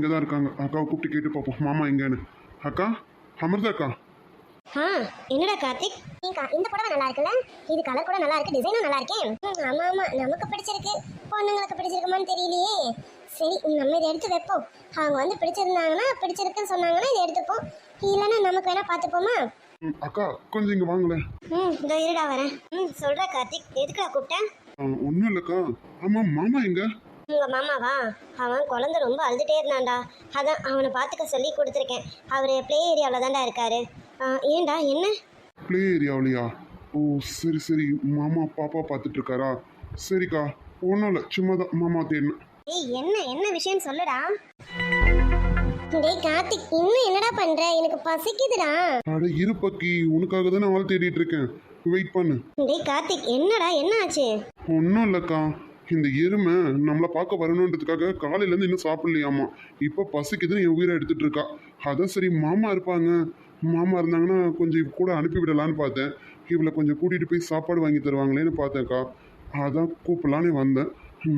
இங்கே தான் இருக்காங்க. அக்காவை கூப்பிட்டு கேட்டு பார்ப்போம் மாமா எங்கன்னு. அக்கா அமிர்தா அக்கா. ஆ என்னடா கார்த்திக்? நீங்க இந்த புடவை நல்லா இருக்குல்ல? இது கலர் கூட நல்லா இருக்கு டிசைனும் நல்லா இருக்கே. ம், ஆமா ஆமா. நமக்கு பிடிச்சிருக்கு. பொண்ணுங்களுக்கு பிடிச்சிருக்குமான்னு தெரியலையே. சரி நம்ம இதை எடுத்து வைப்போம். அவங்க வந்து பிடிச்சிருந்தாங்கன்னா பிடிச்சிருக்குன்னு சொன்னாங்கன்னா இதை எடுத்துப்போம். இல்லைன்னா நமக்கு வேணா பார்த்துப்போமா? ம், அக்கா கொஞ்சம் இங்கே வாங்களேன் ம் இதோ இருடா வரேன். ம் சொல்றா கார்த்திக் எதுக்குடா கூப்பிட்டேன் ஒன்றும் இல்லைக்கா. ஆமாம் மாமா எங்க? உங்க மாமாவா? அவன் குழந்தை ரொம்ப அழுதுட்டே இருந்தான்டா. அதான் அவனை பார்த்துக்க சொல்லி கொடுத்துருக்கேன். அவர் ப்ளே ஏரியாவில் தான்டா இருக்காரு. ஏன்டா? என்ன? ப்ளே ஏரியாவிலையா ஓ சரி சரி. மாமா பாப்பா பார்த்துட்டு இருக்காரா சரிக்கா. ஒன்றும் இல்லை. சும்மா தான் மாமா தேடினேன் ஏய் என்ன? என்ன விஷயம் சொல்லுடா. டேய் கார்த்திக் இன்னும் என்னடா பண்ற? எனக்கு பசிக்குதுடா. அட இரு பக்கி. உனக்காக தான் நான் தேடிட்டு இருக்கேன் வெயிட் பண்ணு. டேய் கார்த்திக் என்னடா? என்ன ஆச்சு? ஒன்றும் இல்லைக்கா. இந்த எருமை நம்மளை பார்க்க வரணுன்றதுக்காக காலையிலேருந்து இன்னும் சாப்பிடலையாமா? இப்போ பசிக்குதுன்னு என் உயிரை எடுத்துட்டு இருக்கா. அதான் சரி மாமா இருப்பாங்க. மாமா இருந்தாங்கன்னா கொஞ்சம் கூட அனுப்பி விடலான்னு பார்த்தேன். இவளை கொஞ்சம் கூட்டிகிட்டு போய் சாப்பாடு வாங்கி தருவாங்களேன்னு பார்த்தேன்க்கா. அதான் கூப்பிடலான்னு வந்தேன்.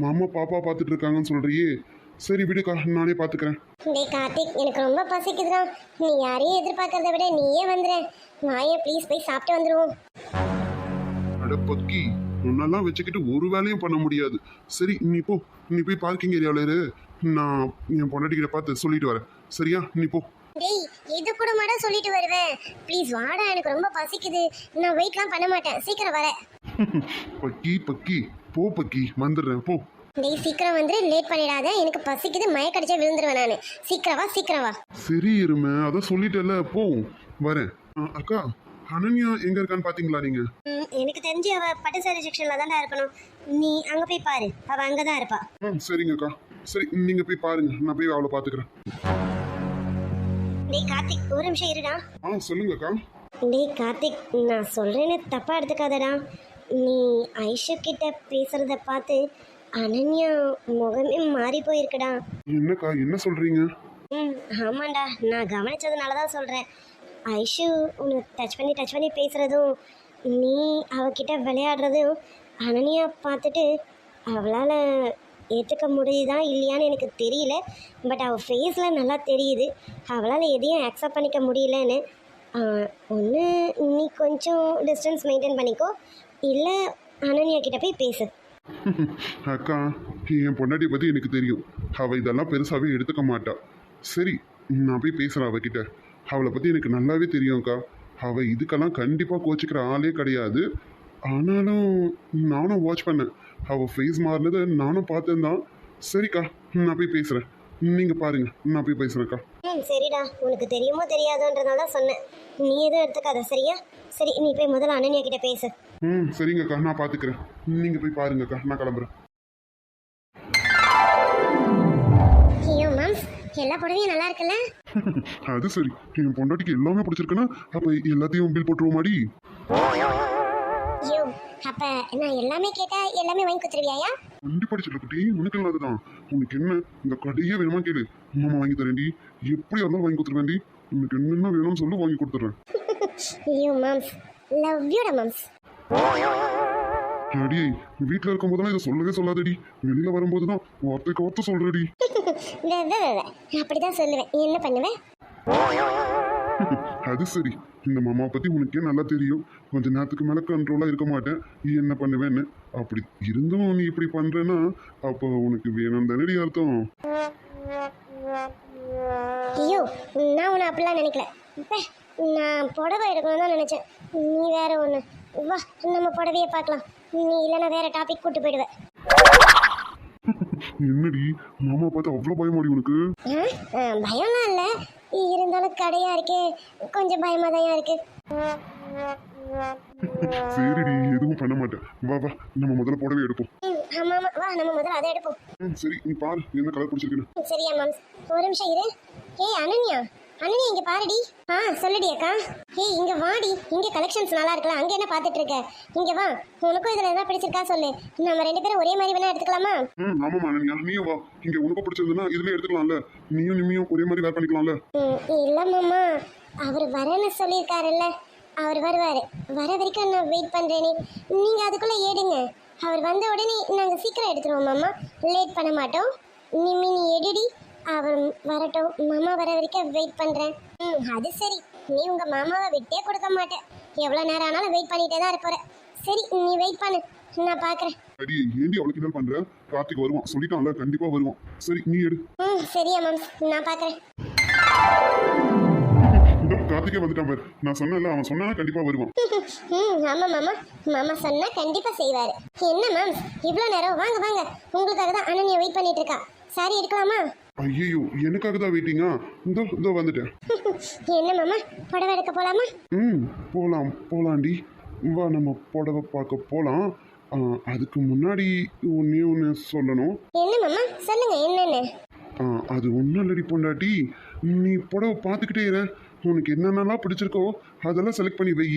மாமா பாப்பா பார்த்துட்டு இருக்காங்கன்னு சொல்கிறியே சரி விடுக்கா நானே பார்த்துக்கிறேன். டேய் கார்த்திக் எனக்கு ரொம்ப பசிக்குதுடா. நீ யாரையும் எதிர்பார்க்கறத விட நீயே வந்துற வாயே ப்ளீஸ் போய் சாப்பிட்டு வந்துருவோம். அட பக்கி. உன்னெல்லாம் வச்சுக்கிட்டு ஒரு வேலையும் பண்ண முடியாது. சரி நீ போ. நீ போய் பார்க்கிங் ஏரியாவில் இரு. நான் என் பொண்டாட்டிக்கிட்ட பார்த்து சொல்லிட்டு வரேன். சரியா? நீ போ. டேய் இது கூட மாட சொல்லிட்டு வருவேன். ப்ளீஸ் வாடா எனக்கு ரொம்ப பசிக்குது. நான் வெயிட்லாம் பண்ண மாட்டேன். சீக்கிரம் வரேன் பக்கி பக்கி. போ பக்கி. வந்துடுறேன். போ. டேய் சீக்கிரம் வந்து லேட் பண்ணிடாத. எனக்கு பசிக்குது. மயக்கடிச்சா விழுந்துருவேன் நான். சீக்கிரம் வா சீக்கிரம் வா. சரி இருமை. அதான் சொல்லிட்டேல போ. வரேன். அக்கா. அனன்யா எங்க இருக்கான்னு பாத்தீங்களா நீங்க? ம், எனக்கு தெரிஞ்சு அவ பட்டு சாரி செக்ஷன்ல தான்டா இருக்கணும். நீ அங்க போய் பாரு. அவ அங்கதான் இருப்பா. ஆ சரிங்க அக்கா சரி நீங்க போய் பாருங்க. நான் போய் அவளை பாத்துக்கிறேன். டேய் கார்த்திக் ஒரு நிமிஷம் இருடா. ஆ சொல்லுங்க அக்கா டேய் கார்த்திக் நான் சொல்றேன்னு தப்பா எடுத்துக்காதடா. நீ ஐஷு கிட்ட பேசுறத பார்த்து அனன்யா முகமே மாறி போயிருக்குடா. என்னக்கா என்ன சொல்றீங்க? ம் ஆமாண்டா. நான் கவனிச்சதுனால தான் சொல்கிறேன் ஐஷு உன்னை டச் பண்ணி டச் பண்ணி பேசுகிறதும் நீ அவகிட்ட விளையாடுறதும் அனனியா பார்த்துட்டு அவளால் ஏற்றுக்க முடியுதா இல்லையான்னு எனக்கு தெரியல. பட் அவள் ஃபேஸில் நல்லா தெரியுது. அவளால் எதையும் அக்செப்ட் பண்ணிக்க முடியலன்னு. ஒன்று நீ கொஞ்சம் டிஸ்டன்ஸ் மெயின்டைன் பண்ணிக்கோ. இல்லை அனன்யா கிட்ட போய் பேசு. அக்கா என் பொண்டாட்டியை பற்றி எனக்கு தெரியும். அவள் இதெல்லாம் பெருசாகவே எடுத்துக்க மாட்டா. சரி நான் போய் பேசுகிறேன் அவகிட்ட. அவளை பத்தி எனக்கு நல்லாவே தெரியும் அக்கா அவ இதுக்கெல்லாம் கண்டிப்பா கோச்சிக்கிற ஆளே கிடையாது. ஆனாலும் நானும் வாட்ச் பண்ணேன். அவ ஃபேஸ் மாறினதை நானும் பார்த்தேன் தான் சரிக்கா நான் போய் பேசுறேன். நீங்க பாருங்க நான் போய் பேசுறேன்க்கா. ம் சரிடா. உனக்கு தெரியுமோ தெரியாதோன்றனால தான் சொன்னேன். நீ எதுவும் எடுத்துக்காத சரியா? சரி நீ போய் முதல்ல அனன்யா கிட்ட பேசு. ம் சரிங்கக்கா நான் பார்த்துக்கிறேன் நீங்க போய் பாருங்கக்கா நான் கிளம்புறேன். எல்லா புடவையும் நல்லா இருக்குல்ல? அது சரி. என் பொண்டாட்டிக்கு எல்லாமே பிடிச்சிருக்குன்னா அப்ப எல்லாத்தையும் பில் போட்டுருவோமாடி? ஐயோ அப்ப நான் எல்லாமே கேட்டா எல்லாமே வாங்கி கொடுத்துருவியாயா? கண்டிப்பா குட்டி உனக்கு இல்லாததான் உனக்கு என்ன? இந்த கடையே வேணுமா கேளு. மாமா வாங்கி தரேன்டி. எப்படி இருந்தாலும் வாங்கி கொடுத்துருவேன்டி. உனக்கு என்னென்ன வேணும்னு சொல்லி வாங்கி கொடுத்துறேன் ஐயோ மேம்ஸ். Love யூடா mams. அடி வீட்டில் இருக்கும் போதெல்லாம் இதை சொல்லவே சொல்லாதடி. வெளியில வரும்போது தான் வார்த்தைக்கு வார்த்தை சொல்றடி. அப்படிதான் சொல்லுவேன். என்ன பண்ணுவேன் அது சரி. இந்த மாமாவை பத்தி உனக்கே நல்லா தெரியும். கொஞ்ச நேரத்துக்கு மேல கண்ட்ரோலா இருக்க மாட்டேன். நீ என்ன பண்ணுவேன்னு? அப்படி இருந்தும் நீ இப்படி பண்றேன்னா அப்போ உனக்கு வேணும் தானடி அர்த்தம். ஐயோ நான் உன்னை அப்படிலாம் நினைக்கல. நான் புடவை எடுக்கணும் தான் நினைச்சேன். நீ வேற ஒன்று வா நம்ம புடவையை பார்க்கலாம். நீ இல்லைன்னா வேற டாபிக் கூட்டு போயிடுவேன் என்னடி? மாமா பார்த்து அவ்வளோ பயமாடி உனக்கு? பயம்லாம் இல்லை. இருந்தாலும் கடையா இருக்கே. கொஞ்சம் பயமா தான் இருக்கு. சரிடி எதுவும் பண்ண மாட்டேன். வா வா நம்ம முதல்ல புடவை எடுப்போம். ஆமா ஆமா வா நம்ம முதல்ல அதை எடுப்போம். சரி நீ பாரு என்ன கலர் பிடிச்சிருக்குன்னு. ம், சரியா மேம். ஒரு நிமிஷம் இரு. ஏய் அனன்யா. அனன்யா இங்க பாருடி. ஆ சொல்லுடி அக்கா. ஏய் இங்க வாடி. இங்க கலெக்ஷன்ஸ் நல்லா இருக்குல்ல அங்க என்ன பார்த்துட்டு இருக்க? இங்க வா. உனக்கும் இதுல என்ன பிடிச்சிருக்கா சொல்லு. நம்ம ரெண்டு பேரும் ஒரே மாதிரி வேணா எடுத்துக்கலாமா? ம் ஆமாம்மா அனன்யா நீயும் வா. இங்கே உனக்கு பிடிச்சிருந்ததுன்னா இதுல எடுத்துக்கலாம்ல. நீயும் நிம்மியும் ஒரே மாதிரி வேர் பண்ணிக்கலாம்ல. ம், இல்ல மாமா. அவர் வரேன்னு சொல்லியிருக்காருல்ல. அவர் வருவாரு. வர வரைக்கும் நான் வெயிட் பண்றேனே. நீங்க அதுக்குள்ள ஏடுங்க. அவர் வந்த உடனே நாங்க சீக்கிரம் எடுத்துருவோம் மாமா. லேட் பண்ண மாட்டோம். நிம்மி நீ எடுடி. அவன் வரட்டும் மாமா வர வரைக்கும் வெயிட் பண்றேன். ம் அது சரி. நீ உங்க மாமாவை விட்டே கொடுக்க மாட்டேன் எவ்வளவு நேரம் ஆனாலும் வெயிட் பண்ணிட்டே தான் இருப்பற சரி நீ வெயிட் பண்ணு. நான் பாக்குறேன். அடி ஏண்டி அவளுக்கு என்ன பண்ற? கார்த்திக் வருவான். சொல்லிட்டான்ல கண்டிப்பா வருவான். சரி நீ எடு. ம் சரியா மேம் நான் பாக்குறேன். இந்த கார்த்திகே வந்துட்டான் பாரு. நான் சொன்னேன்ல அவன் சொன்னா கண்டிப்பா வருவான். ம் ஆமா மாமா. மாமா சொன்னா கண்டிப்பா செய்வாரு. என்ன மேம் இவ்வளோ நேரம் வாங்க வாங்க. உங்களுக்காக தான் அனன்யா வெயிட் பண்ணிட்டு இருக்கா. சாரி எடுக்கலாமா? ஐயோ எனக்காக தான் வெயிட்டிங்கா? இதோ இதோ வந்துட்டேன். என்ன மாமா புடவை எடுக்க போலாமா? ம் போகலாம் போகலாண்டி வா நம்ம புடவை பார்க்க போகலாம் அதுக்கு முன்னாடி ஒன்றே ஒன்று சொல்லணும். என்ன மாமா சொல்லுங்க என்னன்னு? அது ஒன்றும் இல்லடி பொண்டாட்டி. நீ புடவை பார்த்துக்கிட்டே இரு. உனக்கு என்னென்னலாம் பிடிச்சிருக்கோ அதெல்லாம் செலக்ட் பண்ணி வை.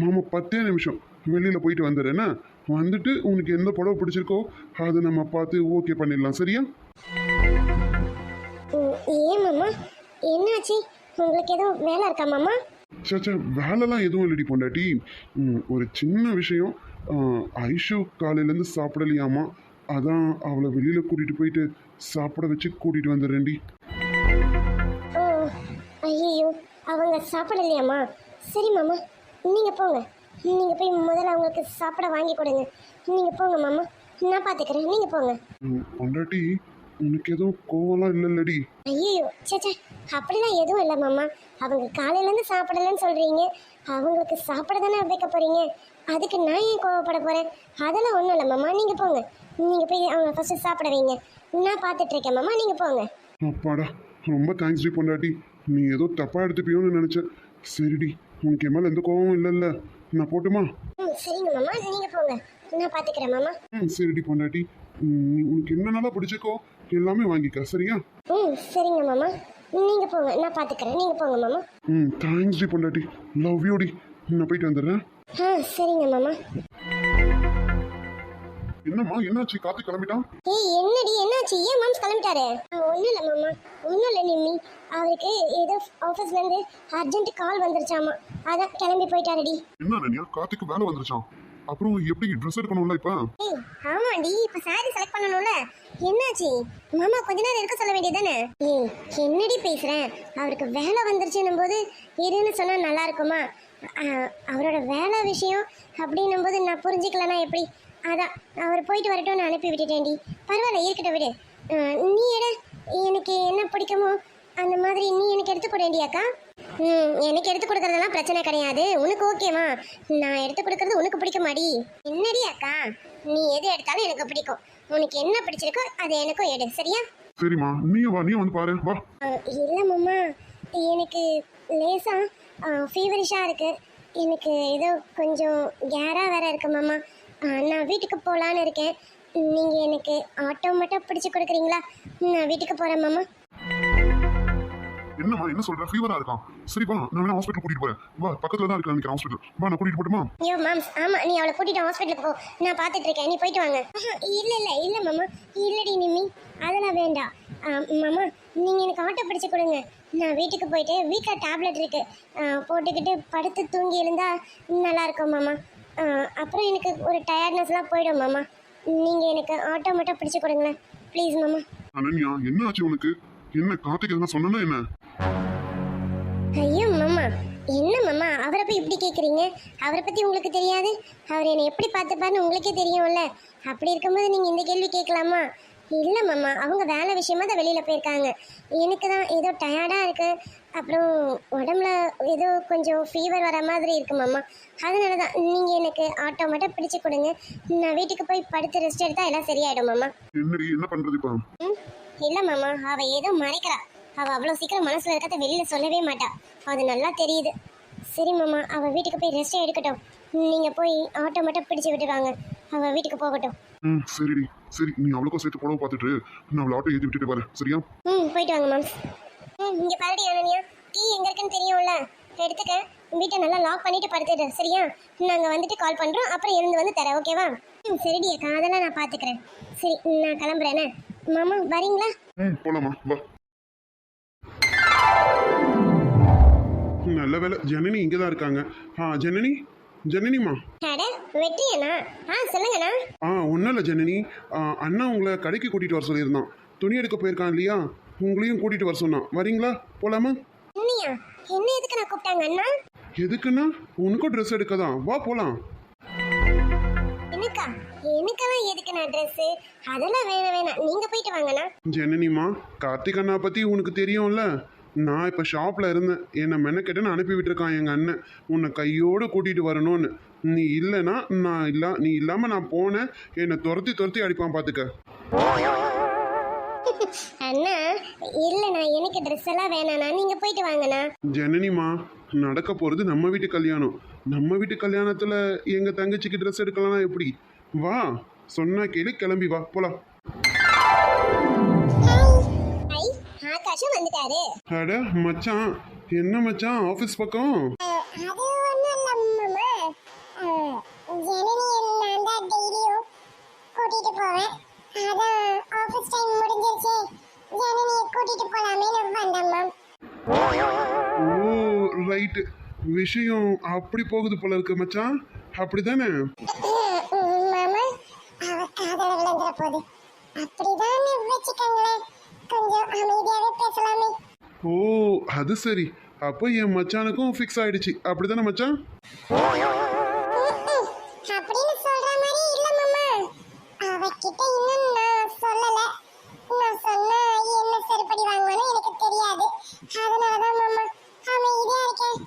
மாமா பத்தே நிமிஷம். வெளியில் போயிட்டு வந்துடுறேன்னா வந்துட்டு உனக்கு எந்த புடவை பிடிச்சிருக்கோ அதை நம்ம பார்த்து ஓகே பண்ணிடலாம். சரியா? ஏன் மாமா? என்னாச்சு? உங்களுக்கு எதுவும் வேலை இருக்கா மாமா? சேச்சா வேலைலாம் எதுவும் இல்லடி பொண்டாட்டி. ஒரு சின்ன விஷயம். ஐஷு காலையிலேருந்து சாப்பிடலையாமா? அதான் அவளை வெளியில் கூட்டிகிட்டு போயிட்டு சாப்பிட வச்சு கூட்டிகிட்டு வந்துடுறேன்டி. ஓ ஐயோ அவங்க சாப்பிடலையாம்மா சரி மாமா நீங்கள் போங்க. நீங்கள் போய் முதல்ல அவங்களுக்கு சாப்பிட வாங்கி கொடுங்க. நீங்கள் போங்க மாமா நான் பார்த்துக்கிறேன். நீங்கள் போங்க. பொண்டாட்டி உனக்கு எதுவும் கோவம்லாம் இல்லைல்லடி. ஐயோ சேச்சே அப்படிலாம் எதுவும் இல்லை மாமா. அவங்க காலையிலேருந்து சாப்பிடலன்னு சொல்கிறீங்க அவங்களுக்கு சாப்பிட தானே வைக்க போகிறீங்க அதுக்கு நான் ஏன் கோவப்பட போகிறேன் அதெல்லாம் ஒன்றும் இல்லை மாமா. நீங்கள் போங்க. நீங்கள் போய் அவங்க ஃபஸ்ட்டு சாப்பிட வைங்க. நான் பார்த்துட்டு இருக்கேன் மாமா. நீங்கள் போங்க. அப்பாடா ரொம்ப தேங்க்ஸ் டி பொண்டாட்டி. நீ ஏதோ தப்பாக எடுத்துப்பியோன்னு நினச்சேன். சரிடி உனக்கு என் மேலே எந்த கோவமும் இல்லைல்ல. நான் போட்டுமா? ம் சரிங்க மாமா. நீங்கள் போங்க. நான் பார்த்துக்கிறேன் மாமா. ம் சரிடி பொண்டாட்டி. உனக்கு என்னென்னலாம் பிடிச்சிருக்கோ எல்லாமே வாங்கிக்க சரியா? ம் சரிங்க மாமா. நீங்கள் போங்க நான் பார்த்துக்கிறேன் நீங்கள் போங்க மாமா. ம் தேங்க்ஸ் டி பொண்டாட்டி. லவ் யூ டி. நான் போயிட்டு வந்துடுறேன். ஆ சரிங்க மாமா. என்னம்மா என்னாச்சு? காத்து கிளம்பிட்டான்? ஏய் என்னடி என்னாச்சு? ஏன் மாம்ஸ் கிளம்பிட்டாரு? ஒன்றும் இல்லை மாமா. ஒன்றும் இல்லை நிம்மி. அவருக்கு ஏதோ ஆஃபீஸ்லேருந்து அர்ஜென்ட் கால் வந்துருச்சாமா. அதான் கிளம்பி போயிட்டாருடி. என்ன அனன்யா? காத்துக்கு வேலை வந்துருச்சான். அப்புறம் எப்படி ட்ரெஸ் எடுக்கணும்ல இப்போ? ஆமாண்டி இப்ப சாரி செலக்ட் பண்ணணும்ல. என்னாச்சு? மாமா கொஞ்ச நேரம் இருக்க சொல்ல வேண்டியதானே ஏய் என்னடி பேசுகிறேன் அவருக்கு வேலை வந்துருச்சுன்னும் போது இருன்னு சொன்னால் நல்லா இருக்குமா? அவரோட வேலை விஷயம் அப்படின்னும் போது நான் புரிஞ்சுக்கலன்னா எப்படி? அதான் அவர் போயிட்டு வரட்டும்னு அனுப்பி விட்டுட்டேன்டி. பரவாயில்ல இருக்கட்டும் விடு. நீ எட. எனக்கு என்ன பிடிக்குமோ அந்த மாதிரி நீ எனக்கு எடுத்து கொடுண்டியாக்கா எனக்கு எடுத்து கொடுக்கறதெல்லாம் பிரச்சனை கிடையாது. உனக்கு ஓகேவா? நான் எடுத்து கொடுக்கறது உனக்கு பிடிக்க மாடி என்னடி அக்கா? நீ எது எடுத்தாலும் எனக்கு பிடிக்கும். உனக்கு என்ன பிடிச்சிருக்கோ அதை எனக்கும் எடு. சரியா? சரிம்மா நீ வா நீ வந்து பாரு. வா. இல்லை மாமா. எனக்கு லேசா ஃபீவரிஷாக இருக்கு. எனக்கு ஏதோ கொஞ்சம் கேராக வேற இருக்கு மாமா. நான் வீட்டுக்கு போகலான்னு இருக்கேன். நீங்கள் எனக்கு ஆட்டோ மட்டும் பிடிச்சி கொடுக்குறீங்களா? நான் வீட்டுக்கு போகிறேன் மாமா. என்னம்மா என்ன சொல்ற? ஃபீவரா இருக்கான் சரி வா நான் வேணா ஹாஸ்பிட்டல் கூட்டிட்டு போறேன். வா பக்கத்துல தான் இருக்கேன் நினைக்கிறேன் ஹாஸ்பிட்டல் வா நான் கூட்டிட்டு போட்டுமா? ஐயோ மேம் ஆமாம் நீ அவளை கூட்டிட்டு ஹாஸ்பிட்டலுக்கு போ. நான் பார்த்துட்டு இருக்கேன். நீ போயிட்டு வாங்க. இல்லை இல்லை இல்லை மாமா. இல்லடி நிம்மி. அதெல்லாம் வேண்டாம் மாமா நீங்கள் எனக்கு ஆட்டோ பிடிச்சி கொடுங்க. நான் வீட்டுக்கு போயிட்டு வீட்டில் டேப்லெட் இருக்கு. ஆ, போட்டுக்கிட்டு படுத்து தூங்கி நல்லா இருக்கும் மாமா. அப்புறம் எனக்கு ஒரு டயர்ட்னஸ்லாம் போயிடும் மாமா. நீங்கள் எனக்கு ஆட்டோ மட்டும் பிடிச்சி கொடுங்களேன். ப்ளீஸ் மாமா. அனன்யா என்ன ஆச்சு உனக்கு? என்ன கார்த்திக் எதனா சொன்னா என்ன? ஐயோ மாமா. என்ன மாமா? அவரை போய் இப்படி கேட்குறீங்க அவரை பற்றி உங்களுக்கு தெரியாது? அவர் என்னை எப்படி பார்த்துப்பாருன்னு உங்களுக்கே தெரியும்ல. அப்படி இருக்கும்போது நீங்கள் இந்த கேள்வி கேட்கலாமா? இல்லை மாமா. அவங்க வேலை விஷயமா தான் வெளியில் போயிருக்காங்க. எனக்கு தான் ஏதோ டயர்டாக இருக்குது அப்புறம் உடம்புல ஏதோ கொஞ்சம் ஃபீவர் வர மாதிரி இருக்கு மாமா. அதனால தான் நீங்கள் எனக்கு ஆட்டோ மட்டும் பிடிச்சி கொடுங்க. நான் வீட்டுக்கு போய் படுத்து ரெஸ்ட் எடுத்தால் எல்லாம் சரியாயிடும் மாமா. என்ன ம்? இல்லை மாமா. அவ ஏதோ மறைக்கிறா. அவ அவ்வளோ சீக்கிரம் மனசுல இருக்கிறத வெளியில சொல்லவே மாட்டா. அது நல்லா தெரியுது. சரி மாமா அவ வீட்டுக்கு போய் ரெஸ்ட் எடுக்கட்டும். நீங்க போய் ஆட்டோ மட்டும் பிடிச்சு விட்டுருவாங்க அவ வீட்டுக்கு போகட்டும். ம் சரிடி. சரி நீ அவளுக்கும் சேர்த்து புடவை பார்த்துட்டு நான் அவளை ஆட்டோ ஏற்றி விட்டுட்டு வரேன். சரியா? ம் போயிட்டு வாங்க மேம். ம் இங்க பாருடி அனன்யா. கீ எங்க இருக்குன்னு தெரியும்ல? எடுத்துக்க. வீட்டை நல்லா லாக் பண்ணிட்டு படுத்துடு சரியா? நாங்க வந்துட்டு கால் பண்றோம் அப்புறம் எழுந்து வந்து தரேன் ஓகேவா ம் சரிடி அக்கா அதெல்லாம் நான் பாத்துக்கிறேன் சரி நான் கிளம்புறேனே. மாமா வரீங்களா? ம் போலாமா வா. நல்ல வேலை. ஜனனி இங்கே தான் இருக்காங்க. ஆ ஜனனி? ஜனனிமா அட வெற்றியண்ணா ஆ சொல்லுங்கண்ணா. ஆ ஒன்றும் இல்லை ஜனனி. ஆ, அண்ணா உங்களை கடைக்கு கூட்டிகிட்டு வர சொல்லியிருந்தான். துணி எடுக்க போயிருக்கான் இல்லையா? உங்களையும் கூட்டிட்டு வர சொன்னான். வரீங்களா? போலாமா? என்னையா? என்ன எதுக்கு நான் கூப்பிட்டாங்க அண்ணா? எதுக்குன்னா உனக்கும் ட்ரெஸ் எடுக்க தான் வா போலாம். எனக்கா? எனக்கெல்லாம் எதுக்கு நான் ட்ரெஸ்ஸு அதெல்லாம் வேணாம் வேணாம். நீங்க போயிட்டு வாங்கண்ணா. ஜனனிமா கார்த்திக் அண்ணா பத்தி உனக்கு தெரியும்ல? நான் இப்போ ஷாப்பில் இருந்தேன். என்னை மெனக்கெட்டுன்னு அனுப்பி விட்டுருக்கான் எங்கள் அண்ணன். உன்னை கையோடு கூட்டிகிட்டு வரணும்னு. நீ இல்லைன்னா நான் இல்லா நீ இல்லாமல் நான் போனேன். என்னை துரத்தி துரத்தி அடிப்பான் பார்த்துக்க அண்ணா இல்லைண்ணா எனக்கு ட்ரெஸ் எல்லாம் வேணாண்ணா. நீங்க போயிட்டு வாங்கண்ணா. ஜனனிமா நடக்க போகிறது நம்ம வீட்டு கல்யாணம். நம்ம வீட்டு கல்யாணத்தில் எங்கள் தங்கச்சிக்கு ட்ரெஸ் எடுக்கலாம்னா எப்படி? வா சொன்னா கேளு கிளம்பி வா. போலாம். ஆகாஷும் வந்துட்டாரு. அட மச்சான். என்ன மச்சான்? ஆஃபீஸ் பக்கம்? அது ஒன்றும் இல்லை ஜனனி நான் தான் டெய்லியும் கூட்டிட்டு போவேன். அதான் ஆஃபீஸ் டைம் முடிஞ்சிருச்சு. ஜனனியை கூட்டிட்டு போலாமேன்னு வந்தேன் மேம். ஓ ரைட்டு விஷயம் அப்படி போகுது போல இருக்கு மச்சான். அப்படிதானே? மாமா. அவ காதல விழுந்துற போது. அப்படிதான் வச்சுக்கோங்களேன். கொஞ்சம் அமைதியாவே பேசலாமே. ஓ அது சரி. அப்போ என் மச்சானுக்கும் ஃபிக்ஸ் ஆயிடுச்சு. அப்படிதானே மச்சான்? அப்படின்னு சொல்ற மாதிரி இல்ல மாமா. அவகிட்ட இன்னும் நான் சொல்லல. நான் சொன்னா என்ன சரிப்படி வாங்குவானோ எனக்கு தெரியாது. அதனாலதான் மாமா அமைதியா இருக்கேன்.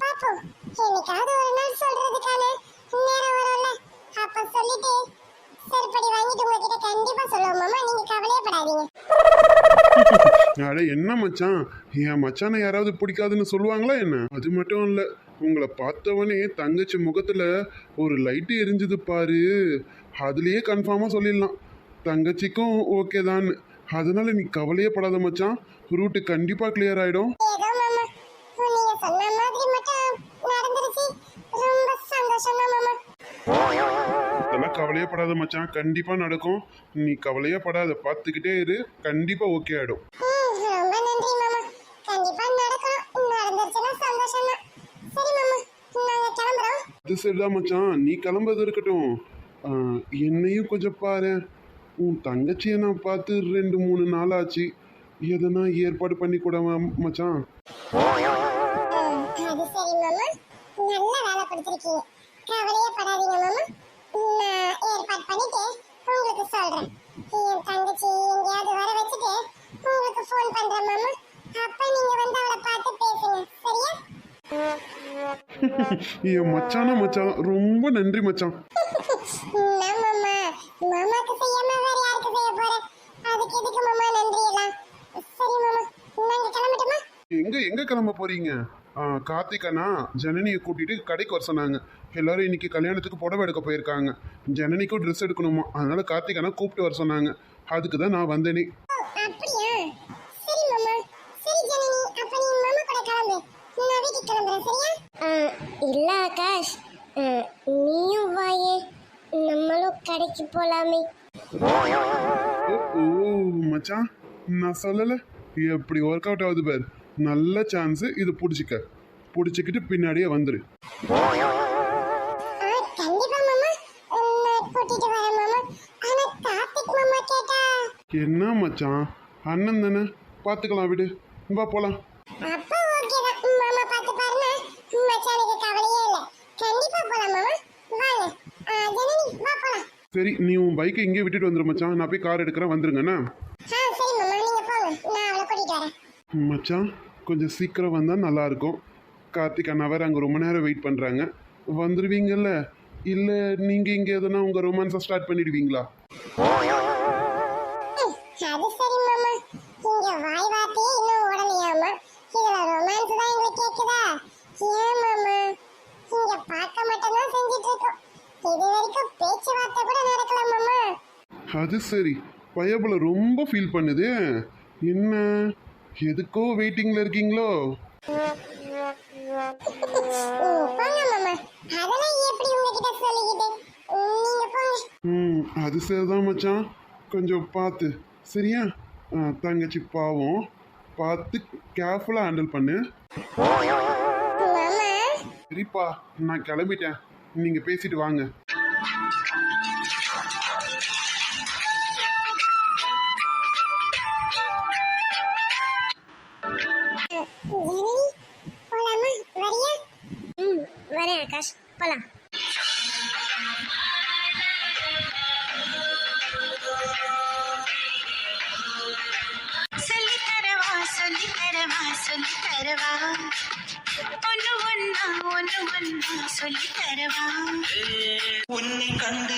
பாப்போம். என்னைக்காவது ஒரு நாள் சொல்றதுக்கான நேரம் வரும்ல. அப்ப சொல்லிட்டு சரிப்படி வாங்கிட்டு உங்ககிட்ட கண்டிப்பா சொல்லுவோம் மாமா. நீங்க அட என்ன மச்சான்? என் மச்சானை யாராவது பிடிக்காதுன்னு சொல்லுவாங்களா என்ன? அது மட்டும் இல்லை உங்களை பார்த்தவனே தங்கச்சி முகத்துல ஒரு லைட்டு எரிஞ்சுது பாரு. அதுலயே கன்ஃபார்மாக சொல்லிடலாம். தங்கச்சிக்கும் ஓகே தான். அதனால நீ கவலையே படாத மச்சான். ரூட்டு கண்டிப்பாக கிளியர் ஆயிடும். கவலையே படாத மச்சான். கண்டிப்பாக நடக்கும். நீ கவலையே படாத. பார்த்துக்கிட்டே இரு. கண்டிப்பாக ஓகே ஆயிடும். ரொம்ப நன்றி மாமா. கண்டிப்பா நடக்கும் நடந்துருச்சுன்னா சந்தோஷம் தான் சரி மாமா. நாங்க கிளம்புறோம். அது சரிதான் மச்சான். நீ கிளம்புறது இருக்கட்டும். ஆ, என்னையும் கொஞ்சம் பாரு. உன் தங்கச்சியை நான் பார்த்து ரெண்டு மூணு நாள் ஆச்சு. எதனா ஏற்பாடு பண்ணி கூட மச்சான்? ம், அது சரி மாமா. நல்ல வேலை கொடுத்துருக்கீங்க. கவலையே படாதீங்க மாமா. நான் ஏற்பாடு பண்ணிட்டு உங்களுக்கு சொல்றேன். என் தங்கச்சி எங்கேயாவது வர வச்சுட்டு உங்களுக்கு ஃபோன் பண்றேன் மாமா. அப்ப நீங்க வந்து அவளை பார்த்து பேசுங்க. சரியா? என் மச்சானா மச்சான். ரொம்ப நன்றி மச்சான். மாமா? மாமாக்கு செய்யாம வேற யாருக்கு செய்ய போறேன் அதுக்கு எதுக்கு மாமா நன்றி எல்லாம் சரி மாமா. நாங்க கிளம்பட்டுமா? எங்க எங்க கிளம்ப போறீங்க? ஆ, கார்த்திக் அண்ணா ஜனனியை கூட்டிட்டு கடைக்கு வர சொன்னாங்க. எல்லாரும் இன்னைக்கு கல்யாணத்துக்கு புடவை எடுக்க போயிருக்காங்க. ஜனனிக்கும் ட்ரெஸ் எடுக்கணுமா? அதனால கார்த்திக் அண்ணா கூப்பிட்டு வர சொன்னாங்க. அதுக்கு தான் நான் வந்தேனே. ஓ அப்படியா? சரி மாமா. சரி ஜனனி. அப்ப நீ மாமா கூட கிளம்பு. நான் வீட்டுக்கு கிளம்புறேன் சரியா? இல்ல ஆகாஷ். நீயும் வாயே. நம்மளும் கடைக்கு போலாமே. ஓ ஓ, மச்சான் நான் சொல்லல. எப்படி ஒர்க் அவுட் ஆகுது பார். நல்ல சான்ஸ் இது பிடிச்சிக்க. பிடிச்சிக்கிட்டு பின்னாடியே வந்துரு. என்ன மச்சான்? அண்ணன் தானே? பார்த்துக்கலாம் விடு. வா போலாம். சரி நீ உன் பைக்கை இங்கே விட்டுட்டு வந்துரு மச்சான். நான் போய் கார் எடுக்கிறேன் வந்துருங்கண்ணா மச்சான் கொஞ்சம் சீக்கிரம் வந்தால் நல்லாயிருக்கும். கார்த்திக் அண்ணா வேறு அங்கே ரொம்ப நேரம் வெயிட் பண்ணுறாங்க வந்துடுவீங்கல்ல இல்லை நீங்கள் இங்கே எதுனா உங்கள் ரொமான்ஸை ஸ்டார்ட் பண்ணிடுவீங்களா? அது சரி மாமா. இங்க வாய் வார்த்தையே இன்னும் ஓடலையாமா. இதுல ரொமான்ஸ் தான் எங்களுக்கு கேக்குதா? ஏன் மாமா? இங்க பார்க்க மட்டும் தான் செஞ்சுட்டு இருக்கோம் இது வரைக்கும் பேச்சுவார்த்தை கூட நடக்கல மாமா. அது சரி. பயபுல ரொம்ப ஃபீல் பண்ணுது. என்ன? எதுக்கோ வெயிட்டிங்கில் இருக்கீங்களோ? ம், அது சரிதான் மச்சான். கொஞ்சம் பார்த்து. சரியா? தங்கச்சி பாவம். பார்த்து கேர்ஃபுல்லாக ஹேண்டில் பண்ணு. சரிப்பா நான் கிளம்பிட்டேன். நீங்கள் பேசிட்டு வாங்க. விகாஷ் போலாம் சொல்லி தரவா சொல்லி தரவா சொல்லி தரவா. ஒன்னு ஒன்னா ஒன்னு ஒன்னா சொல்லி தரவா. உன்னை கண்டு